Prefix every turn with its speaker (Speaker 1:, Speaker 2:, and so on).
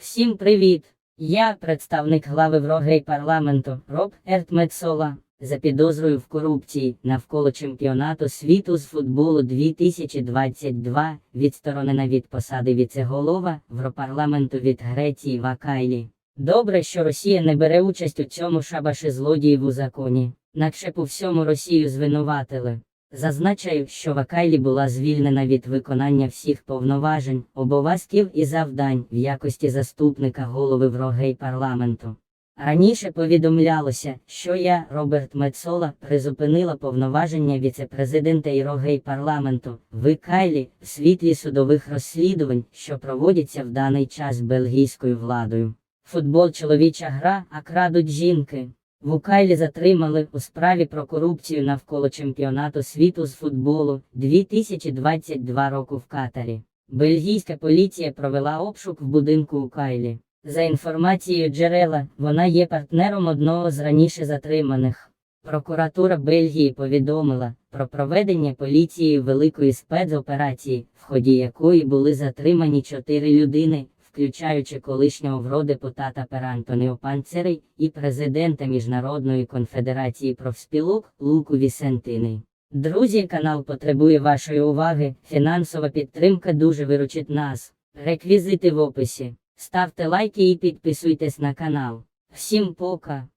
Speaker 1: Всім привіт! Я представник глави врогей парламенту Роб Ертмецола за підозрою в корупції навколо чемпіонату світу з футболу 2022 відсторонена від посади віцеголова Європарламенту від Греції Вакайлі. Добре, що Росія не бере участь у цьому шабаші злодіїв у законі, накше по всьому Росію звинуватили. Зазначаю, що Вакайлі була звільнена від виконання всіх повноважень, обов'язків і завдань в якості заступника голови врогей парламенту. Раніше повідомлялося, що я, Роберт Мецола, призупинила повноваження віцепрезидента і рогей парламенту в Кайлі в світлі судових розслідувань, що проводяться в даний час бельгійською владою. Футбол чоловіча гра, а крадуть жінки. Вукайлі затримали у справі про корупцію навколо чемпіонату світу з футболу 2022 року в Катарі. Бельгійська поліція провела обшук в будинку у Кайлі. За інформацією джерела, вона є партнером одного з раніше затриманих. Прокуратура Бельгії повідомила про проведення поліцією великої спецоперації, в ході якої були затримані чотири людини, включаючи колишнього вродепутата Перантоніо Панцерей і президента Міжнародної конфедерації профспілок Луку Вісентини. Друзі, канал потребує вашої уваги. Фінансова підтримка дуже виручить нас. Реквізити в описі. Ставте лайки і підписуйтесь на канал. Всім пока!